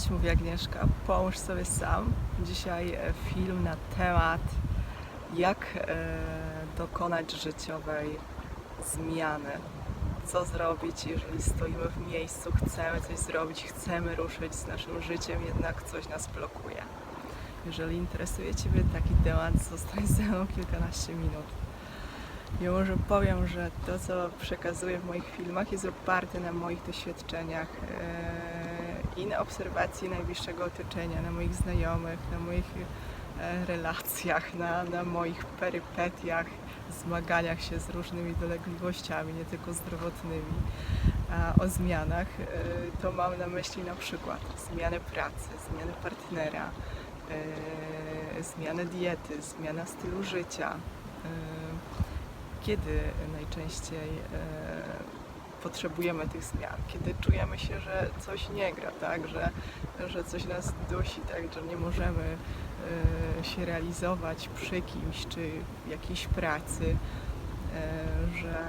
Cześć, mówię Agnieszka. Pomóż sobie sam. Dzisiaj e, film na temat, jak e, dokonać życiowej zmiany. Co zrobić, jeżeli stoimy w miejscu, chcemy coś zrobić, chcemy ruszyć z naszym życiem, jednak coś nas blokuje. Jeżeli interesuje Ciebie taki temat, zostań ze mną kilkanaście minut. Ja może powiem, że to, co przekazuję w moich filmach, jest oparte na moich doświadczeniach e, i na obserwacji najbliższego otoczenia, na moich znajomych, na moich e, relacjach, na, na moich perypetiach, zmaganiach się z różnymi dolegliwościami, nie tylko zdrowotnymi. O zmianach e, to mam na myśli na przykład zmianę pracy, zmianę partnera, e, zmianę diety, zmianę stylu życia. kiedy najczęściej potrzebujemy tych zmian, kiedy czujemy się, że coś nie gra, tak, że, że coś nas dusi, tak, że nie możemy e, się realizować przy kimś czy w jakiejś pracy, e, że,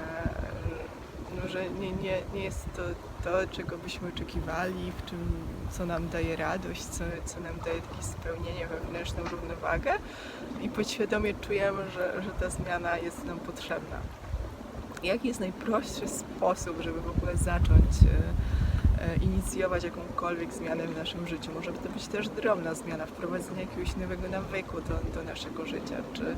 no, że nie, nie, nie jest to to, czego byśmy oczekiwali, w czym, co nam daje radość, co, co nam daje takie spełnienie, wewnętrzną równowagę. I podświadomie czujemy, że, że ta zmiana jest nam potrzebna. Jaki jest najprostszy sposób, żeby w ogóle zacząć e, e, inicjować jakąkolwiek zmianę w naszym życiu? Może to być też drobna zmiana, wprowadzenie jakiegoś nowego nawyku do, do naszego życia, czy, e,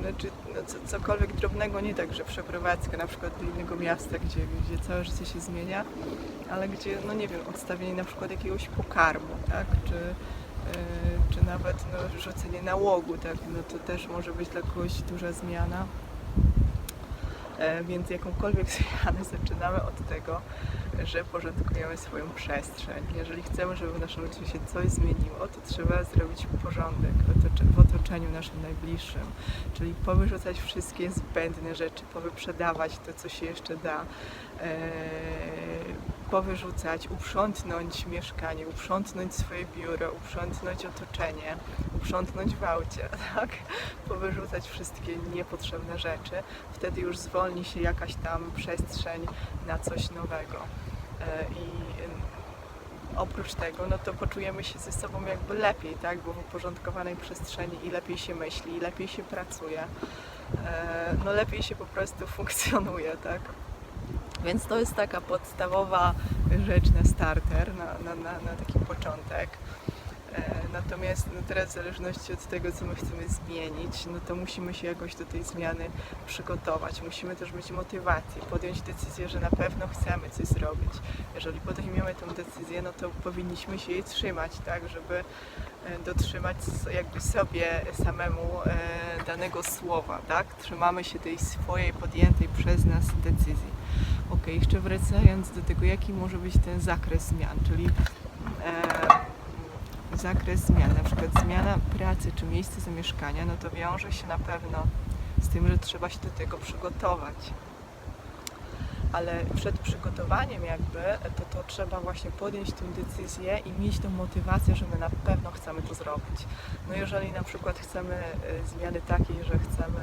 znaczy, no, co, cokolwiek drobnego, nie tak, że przeprowadzka na przykład do innego miasta, gdzie, gdzie całe życie się zmienia, ale gdzie, no nie wiem, odstawienie na przykład jakiegoś pokarmu, tak, czy, e, czy nawet no, rzucenie nałogu, tak, no to też może być dla kogoś duża zmiana. E, Więc jakąkolwiek zmianę zaczynamy od tego, że porządkujemy swoją przestrzeń. Jeżeli chcemy, żeby w naszym życiu się coś zmieniło, to trzeba zrobić porządek w otocze- w otoczeniu naszym najbliższym, czyli powyrzucać wszystkie zbędne rzeczy, powyprzedawać to, co się jeszcze da, e, powyrzucać, uprzątnąć mieszkanie, uprzątnąć swoje biuro, uprzątnąć otoczenie, uprzątnąć w aucie, tak? powyrzucać wszystkie niepotrzebne rzeczy. Wtedy już zwolni się jakaś tam przestrzeń na coś nowego. E, I oprócz tego, no to poczujemy się ze sobą jakby lepiej, tak? Bo w uporządkowanej przestrzeni i lepiej się myśli, i lepiej się pracuje, e, no lepiej się po prostu funkcjonuje, tak? Więc to jest taka podstawowa rzecz na starter, na, na, na, na taki początek. E, Natomiast no teraz w zależności od tego, co my chcemy zmienić, no to musimy się jakoś do tej zmiany przygotować. Musimy też mieć motywację, podjąć decyzję, że na pewno chcemy coś zrobić. Jeżeli podejmiemy tę decyzję, no to powinniśmy się jej trzymać, tak, żeby e, dotrzymać jakby sobie samemu e, danego słowa, tak? Trzymamy się tej swojej podjętej przez nas decyzji. Ok, jeszcze wracając do tego, jaki może być ten zakres zmian, czyli zakres zmian, na przykład zmiana pracy czy miejsca zamieszkania, no to wiąże się na pewno z tym, że trzeba się do tego przygotować. Ale przed przygotowaniem jakby, to, to trzeba właśnie podjąć tę decyzję i mieć tą motywację, że my na pewno chcemy to zrobić. No jeżeli na przykład chcemy e, zmiany takiej, że chcemy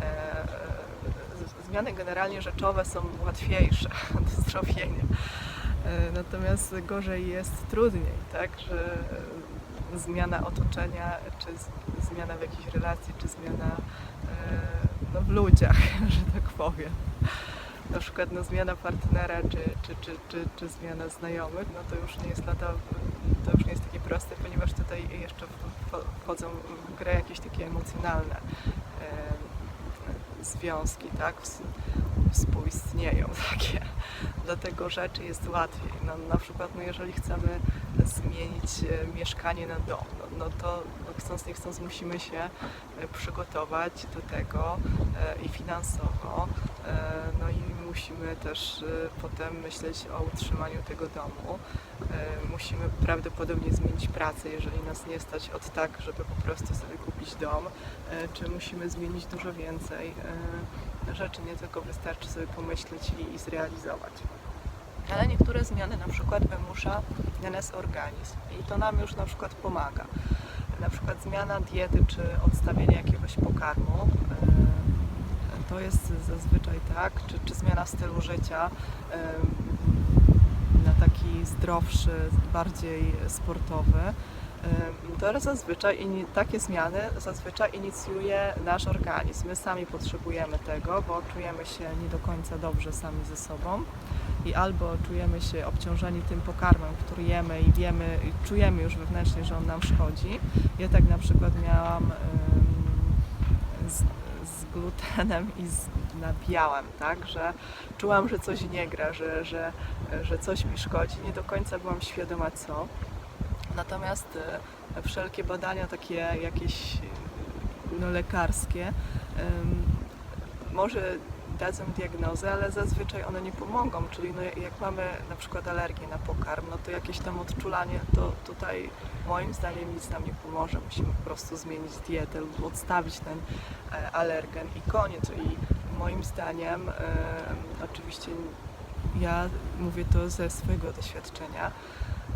e, e, zmiany generalnie rzeczowe są łatwiejsze do zrobienia. E, Natomiast gorzej jest trudniej, tak, że zmiana otoczenia, czy zmiana w jakiejś relacji, czy zmiana e, no, w ludziach, że tak powiem. Na przykład no, zmiana partnera, czy, czy, czy, czy, czy zmiana znajomych, no to już nie jest lata, to już nie jest takie proste, ponieważ tutaj jeszcze wchodzą w grę jakieś takie emocjonalne e, związki, tak, ws- współistnieją takie. Dlatego rzeczy jest łatwiej. No, na przykład, no, jeżeli chcemy zmienić e, mieszkanie na dom, no, to chcąc nie chcąc musimy się e, przygotować do tego e, i finansowo. E, no i musimy też potem myśleć o utrzymaniu tego domu. Musimy prawdopodobnie zmienić pracę, jeżeli nas nie stać od tak, żeby po prostu sobie kupić dom, czy musimy zmienić dużo więcej rzeczy, nie tylko wystarczy sobie pomyśleć i, i zrealizować. Ale niektóre zmiany na przykład wymusza na nas organizm i to nam już na przykład pomaga. Na przykład zmiana diety czy odstawienie jakiegoś pokarmu. e, To jest zazwyczaj tak, czy, czy zmiana stylu życia. e, Na taki zdrowszy, bardziej sportowy. Ym, To zazwyczaj takie zmiany zazwyczaj inicjuje nasz organizm. My sami potrzebujemy tego, bo czujemy się nie do końca dobrze sami ze sobą i albo czujemy się obciążeni tym pokarmem, który jemy i wiemy, i czujemy już wewnętrznie, że on nam szkodzi. Ja tak na przykład miałam z, z glutenem i z nabiałem, tak, że czułam, że coś nie gra, że, że, że coś mi szkodzi. Nie do końca byłam świadoma co. Natomiast e, wszelkie badania takie jakieś no, lekarskie może dadzą diagnozę, ale zazwyczaj one nie pomogą, czyli no, jak mamy na przykład alergię na pokarm, no to jakieś tam odczulanie, to tutaj moim zdaniem nic nam nie pomoże. Musimy po prostu zmienić dietę lub odstawić ten e, alergen i koniec. I moim zdaniem, e, oczywiście ja mówię to ze swojego doświadczenia,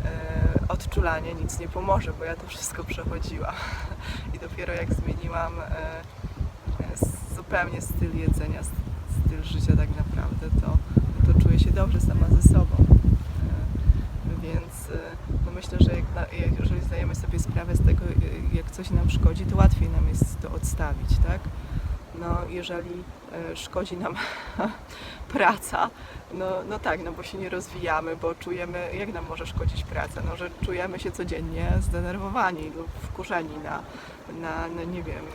e, odczulanie nic nie pomoże, bo ja to wszystko przechodziłam. I dopiero jak zmieniłam e, zupełnie styl jedzenia, styl życia tak naprawdę, to, to czuję się dobrze sama ze sobą. E, Więc e, no myślę, że jak jeżeli zdajemy sobie sprawę z tego, e, jak coś nam szkodzi, to łatwiej nam jest to odstawić, tak? No, jeżeli szkodzi nam praca, no, no tak, no bo się nie rozwijamy, bo czujemy, jak nam może szkodzić praca? No, że czujemy się codziennie zdenerwowani lub wkurzeni na, na, na nie wiem,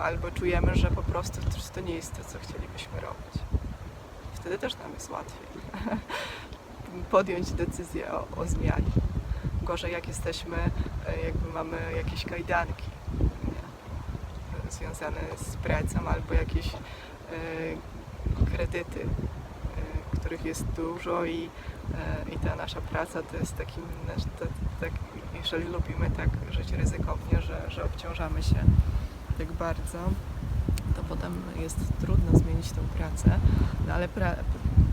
albo czujemy, że po prostu to, nie jest to, co chcielibyśmy robić. Wtedy też nam jest łatwiej podjąć decyzję o, o zmianie. Gorzej jak jesteśmy, e, jakby mamy jakieś kajdanki nie? związane z pracą albo jakieś e, kredyty, e, których jest dużo i, i ta nasza praca to jest takim, to, tak, jeżeli lubimy tak żyć ryzykownie, że, że obciążamy się tak bardzo, to potem jest trudno zmienić tą pracę, no ale pra-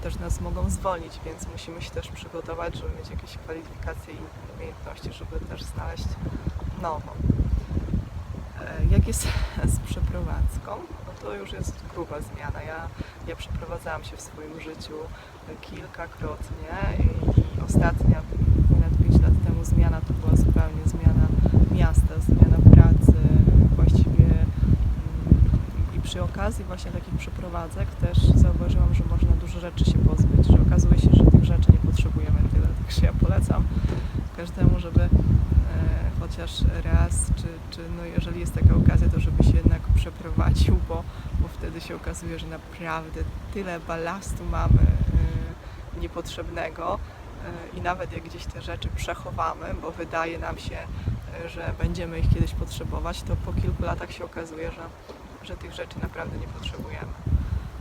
też nas mogą zwolnić, więc musimy się też przygotować, żeby mieć jakieś kwalifikacje i umiejętności, żeby też znaleźć nową. E, Jak jest z przeprowadzką, no to już jest gruba zmiana. Ja, ja przeprowadzałam się w swoim życiu kilkakrotnie i, i ostatnia, ponad 5 lat temu zmiana to była zupełnie zmiana miasta, zmiana pracy, przy okazji właśnie takich przeprowadzek też zauważyłam, że można dużo rzeczy się pozbyć, że okazuje się, że tych rzeczy nie potrzebujemy tyle, także ja polecam każdemu, żeby e, chociaż raz, czy, czy no jeżeli jest taka okazja, to żeby się jednak przeprowadził, bo, bo wtedy się okazuje, że naprawdę tyle balastu mamy e, niepotrzebnego e, i nawet jak gdzieś te rzeczy przechowamy, bo wydaje nam się, że będziemy ich kiedyś potrzebować, to po kilku latach się okazuje, że, że tych rzeczy naprawdę nie potrzebujemy.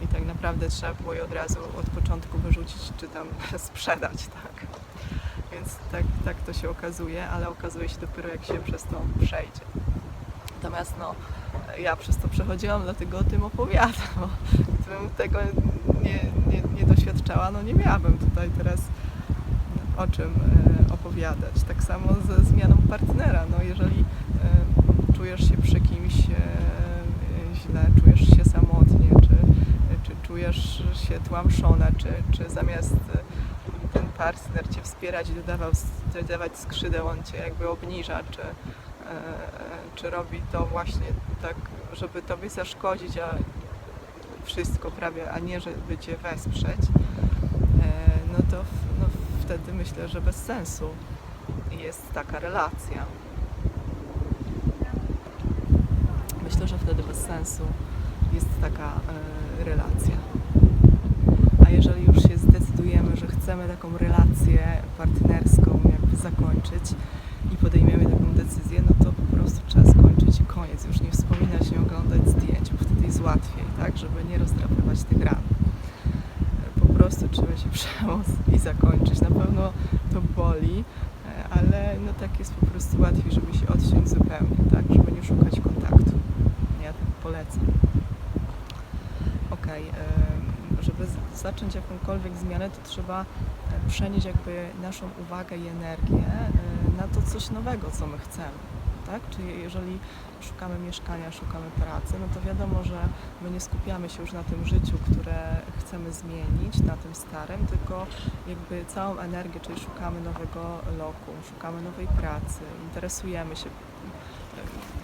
I tak naprawdę trzeba było je od razu od początku wyrzucić, czy tam sprzedać, tak. Więc tak, tak to się okazuje, ale okazuje się dopiero jak się przez to przejdzie. Natomiast no, ja przez to przechodziłam, dlatego o tym opowiadam, gdybym tego nie, nie, nie doświadczała, no nie miałabym tutaj teraz o czym e, opowiadać. Tak samo ze zmianą partnera. No jeżeli e, czujesz się przy kimś e, źle, czujesz się samotnie, czy, czy czujesz się tłamszona, czy, czy zamiast e, ten partner Cię wspierać i dodawał, dodawać skrzydeł, on Cię jakby obniża, czy, e, czy robi to właśnie tak, żeby Tobie zaszkodzić, a wszystko prawie, a nie żeby Cię wesprzeć, e, no to no wtedy myślę, że bez sensu jest taka relacja. Myślę, że wtedy bez sensu jest taka e, relacja. A jeżeli już się zdecydujemy, że chcemy taką relację partnerską jakby zakończyć i podejmiemy taką decyzję, no to po prostu trzeba skończyć i koniec. Już nie wspominać, nie oglądać zdjęć, bo wtedy jest łatwiej, tak, żeby nie rozdrapywać tych ran. Po prostu trzeba się przemóc i zakończyć. Na pewno to boli, e, ale no tak jest po prostu łatwiej, żeby się odciąć zupełnie, tak, żeby nie szukać kontaktu. Polecam. Em, żeby zacząć jakąkolwiek zmianę, to trzeba e, przenieść jakby naszą uwagę i energię e, na to coś nowego, co my chcemy. tak? Czyli jeżeli szukamy mieszkania, szukamy pracy, no to wiadomo, że my nie skupiamy się już na tym życiu, które chcemy zmienić, na tym starym, tylko jakby całą energię, czyli szukamy nowego lokum, szukamy nowej pracy, interesujemy się.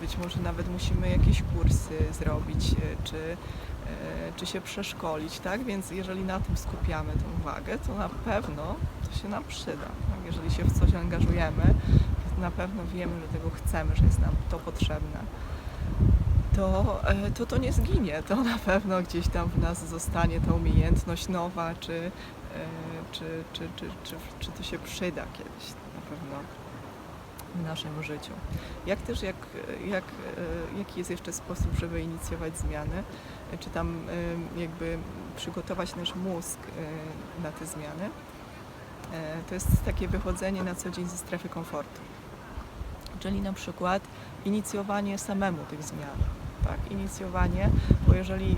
Być może nawet musimy jakieś kursy zrobić, e, czy, e, czy się przeszkolić, tak? Więc jeżeli na tym skupiamy tę uwagę, to na pewno to się nam przyda. Tak? Jeżeli się w coś angażujemy, to na pewno wiemy, że tego chcemy, że jest nam to potrzebne to, e, to to nie zginie. To na pewno gdzieś tam w nas zostanie ta umiejętność nowa, czy, e, czy, czy, czy, czy, czy to się przyda kiedyś na pewno w naszym życiu. Jak też, jak, jak, e, jaki jest jeszcze sposób, żeby inicjować zmiany, czy tam jakby przygotować nasz mózg na te zmiany? To jest takie wychodzenie na co dzień ze strefy komfortu. Czyli na przykład inicjowanie samemu tych zmian tak, inicjowanie, bo jeżeli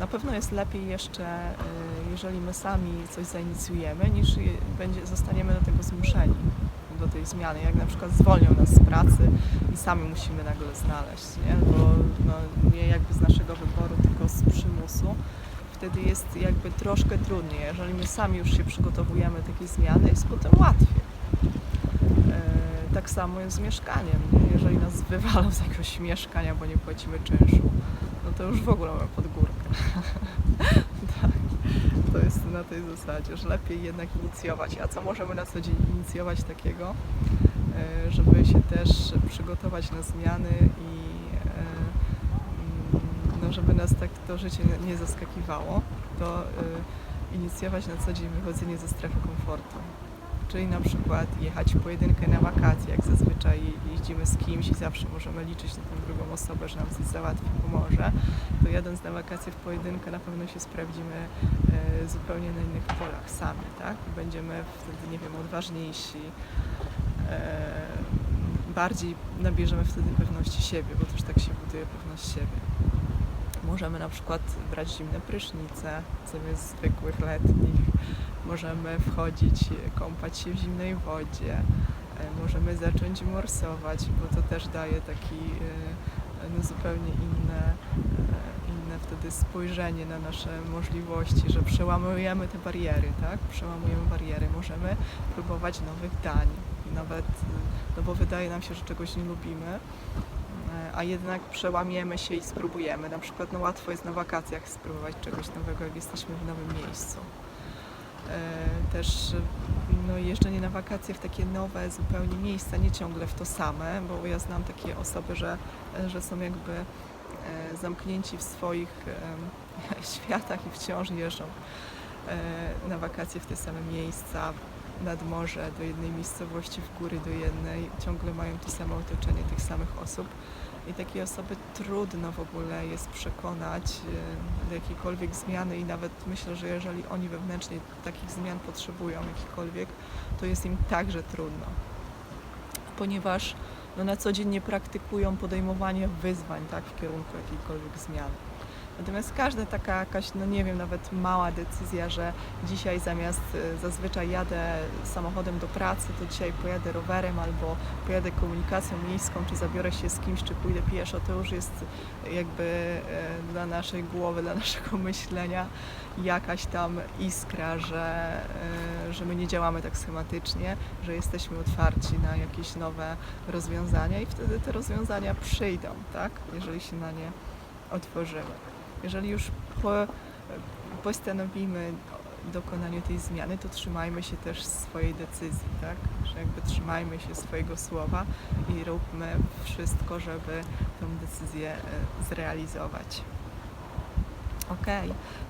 na pewno jest lepiej jeszcze, jeżeli my sami coś zainicjujemy, niż będzie, zostaniemy do tego zmuszeni, do tej zmiany. Jak na przykład zwolnią nas z pracy i sami musimy nagle znaleźć, nie? bo no, nie jakby z naszego wyboru, tylko z przymusu. Wtedy jest jakby troszkę trudniej. Jeżeli my sami już się przygotowujemy do takiej zmiany, jest potem łatwiej. E, tak samo jest z mieszkaniem. Nie? Jeżeli nas wywalą z jakiegoś mieszkania, bo nie płacimy czynszu, no to już w ogóle mamy pod górkę. tak. To jest na tej zasadzie, że lepiej jednak inicjować. A co możemy na co dzień inicjować takiego, e, żeby się też przygotować na zmiany i e, no, żeby nas tak to życie nie zaskakiwało, to inicjować na co dzień wychodzenie ze strefy komfortu czyli na przykład jechać w pojedynkę na wakacje, jak zazwyczaj jeździmy z kimś i zawsze możemy liczyć na tę drugą osobę, że nam coś załatwi, pomoże, to jadąc na wakacje w pojedynkę na pewno się sprawdzimy e, zupełnie na innych polach sami, tak? Będziemy wtedy, nie wiem, odważniejsi, e, bardziej nabierzemy wtedy pewności siebie, bo też tak się buduje pewność siebie. Możemy na przykład brać zimne prysznice zamiast zwykłych letnich możemy wchodzić, kąpać się w zimnej wodzie, e, możemy zacząć morsować, bo to też daje taki e, no, zupełnie inne, e, inne wtedy spojrzenie na nasze możliwości, że przełamujemy te bariery, tak? Przełamujemy bariery, możemy próbować nowych dań, nawet, no bo wydaje nam się, że czegoś nie lubimy, a jednak przełamiemy się i spróbujemy. Na przykład no, łatwo jest na wakacjach spróbować czegoś nowego, jak jesteśmy w nowym miejscu. E, też no, jeżdżenie na wakacje w takie nowe zupełnie miejsca, nie ciągle w to same, bo ja znam takie osoby, że, że są jakby e, zamknięci w swoich światach i wciąż jeżdżą e, na wakacje w te same miejsca, nad morze, do jednej miejscowości, w góry do jednej, ciągle mają to samo otoczenie tych samych osób i takiej osoby trudno w ogóle jest przekonać do jakiejkolwiek zmiany i nawet myślę, że jeżeli oni wewnętrznie takich zmian potrzebują jakichkolwiek, to jest im także trudno, ponieważ no, na co dzień nie praktykują podejmowania wyzwań tak, w kierunku jakiejkolwiek zmiany. Natomiast każda taka jakaś, no nie wiem, nawet mała decyzja, że dzisiaj zamiast y, zazwyczaj jadę samochodem do pracy, to dzisiaj pojadę rowerem albo pojadę komunikacją miejską, czy zabiorę się z kimś, czy pójdę pieszo, to już jest jakby y, dla naszej głowy, dla naszego myślenia jakaś tam iskra, że, y, że my nie działamy tak schematycznie, że jesteśmy otwarci na jakieś nowe rozwiązania i wtedy te rozwiązania przyjdą, tak? Jeżeli się na nie otworzymy jeżeli już po, postanowimy dokonaniu tej zmiany, to trzymajmy się też swojej decyzji, tak? Że jakby trzymajmy się swojego słowa i róbmy wszystko, żeby tę decyzję e, zrealizować. Ok,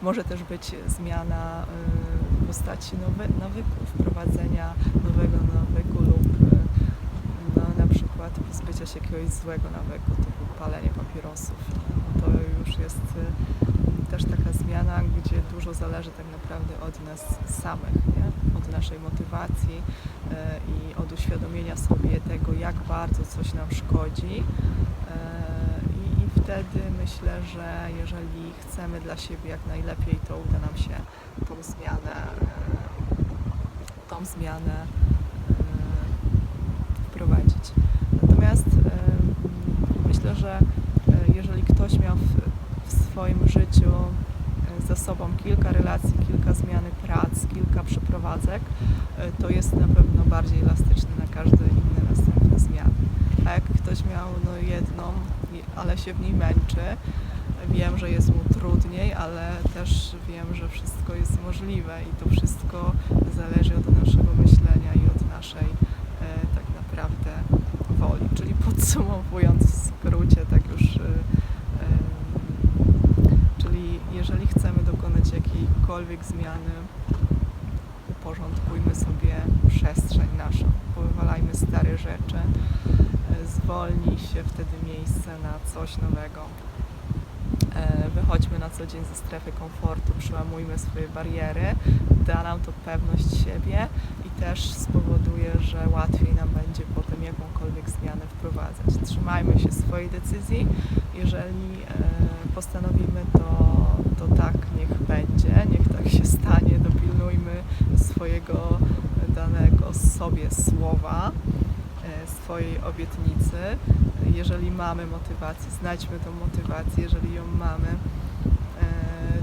może też być zmiana e, w postaci nowy, nawyku, wprowadzenia nowego nawyku lub e, no, na przykład pozbycia się jakiegoś złego nawyku, typu palenie papierosów. To już jest y, też taka zmiana, gdzie dużo zależy tak naprawdę od nas samych, nie? od naszej motywacji y, i od uświadomienia sobie tego, jak bardzo coś nam szkodzi. Y, I wtedy myślę, że jeżeli chcemy dla siebie jak najlepiej, to uda nam się tą zmianę, tą zmianę za sobą kilka relacji, kilka zmiany prac, kilka przeprowadzek, e, to jest na pewno bardziej elastyczny na każde inne następne zmiany. A jak ktoś miał no, jedną, ale się w niej męczy, wiem, że jest mu trudniej, ale też wiem, że wszystko jest możliwe i to wszystko zależy od naszego myślenia i od naszej e, tak naprawdę woli. Czyli podsumowując w skrócie, tak już, e, em, czyli jeżeli chcemy dokonać jakiejkolwiek zmiany, uporządkujmy sobie przestrzeń naszą, powywalajmy stare rzeczy, e, zwolni się wtedy miejsce na coś nowego. E, Wychodźmy na co dzień ze strefy komfortu, przełamujmy swoje bariery, da nam to pewność siebie i też spowoduje, że łatwiej nam będzie potem jakąkolwiek zmianę wprowadzać. Trzymajmy się swojej decyzji. Jeżeli e, postanowimy, to, to tak niech będzie, niech tak się stanie. Dopilnujmy swojego danego sobie słowa, e, swojej obietnicy. Jeżeli mamy motywację, znajdźmy tą motywację. Jeżeli ją mamy,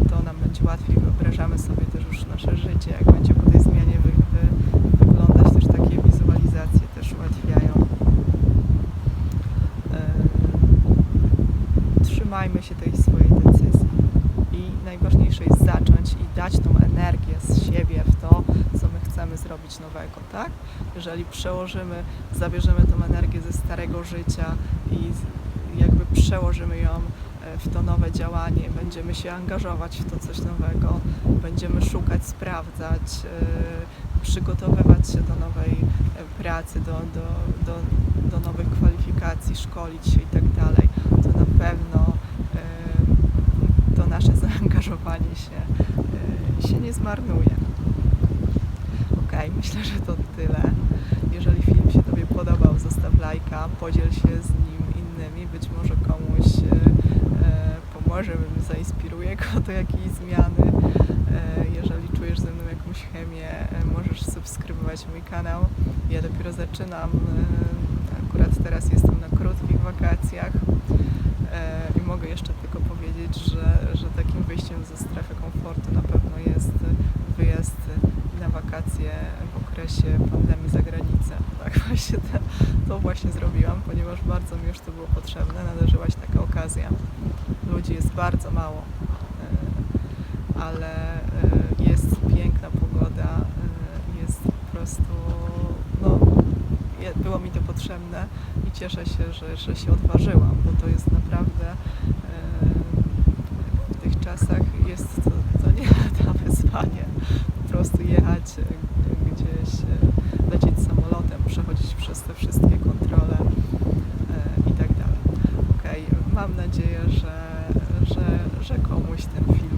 e, to nam będzie łatwiej. Wyobrażamy sobie też już nasze życie, jak będzie po tej zmianie wy, wy, wyglądać. Też takie wizualizacje też ułatwiają. E, Trzymajmy się tej swojej decyzji. I najważniejsze jest zacząć i dać tą energię z siebie w to, co my chcemy zrobić nowego, tak? Jeżeli przełożymy, zabierzemy tą energię ze starego życia i jakby przełożymy ją e, w to nowe działanie, będziemy się angażować w to coś nowego, będziemy szukać, sprawdzać, e, przygotowywać się do nowej e, pracy, do, do, do, do nowych kwalifikacji, szkolić się i tak dalej, to na pewno to nasze zaangażowanie się, się nie zmarnuje. Okej, myślę, że to tyle. Jeżeli film się Tobie podobał, zostaw lajka, podziel się z nim innymi, być może komuś e, e, pomoże, zainspiruje go do jakiejś zmiany. E, jeżeli czujesz ze mną jakąś chemię, możesz subskrybować mój kanał. Ja dopiero zaczynam, akurat teraz jestem na krótkich wakacjach i mogę jeszcze tylko powiedzieć, że, że takim wyjściem ze strefy komfortu na pewno jest wyjazd wakacje w okresie pandemii za granicę. Tak właśnie to, to właśnie zrobiłam, ponieważ bardzo mi już to było potrzebne, nadarzyła się taka okazja. Ludzi jest bardzo mało, e, ale e, jest piękna pogoda, e, jest po prostu, no, było mi to potrzebne i cieszę się, że, że się odważyłam, bo to jest naprawdę w tych czasach jest to, to nie lada wyzwanie. Prostu jechać e, gdzieś, e, lecieć samolotem, przechodzić przez te wszystkie kontrole e, i tak dalej. Okej, mam nadzieję, że, że, że komuś ten film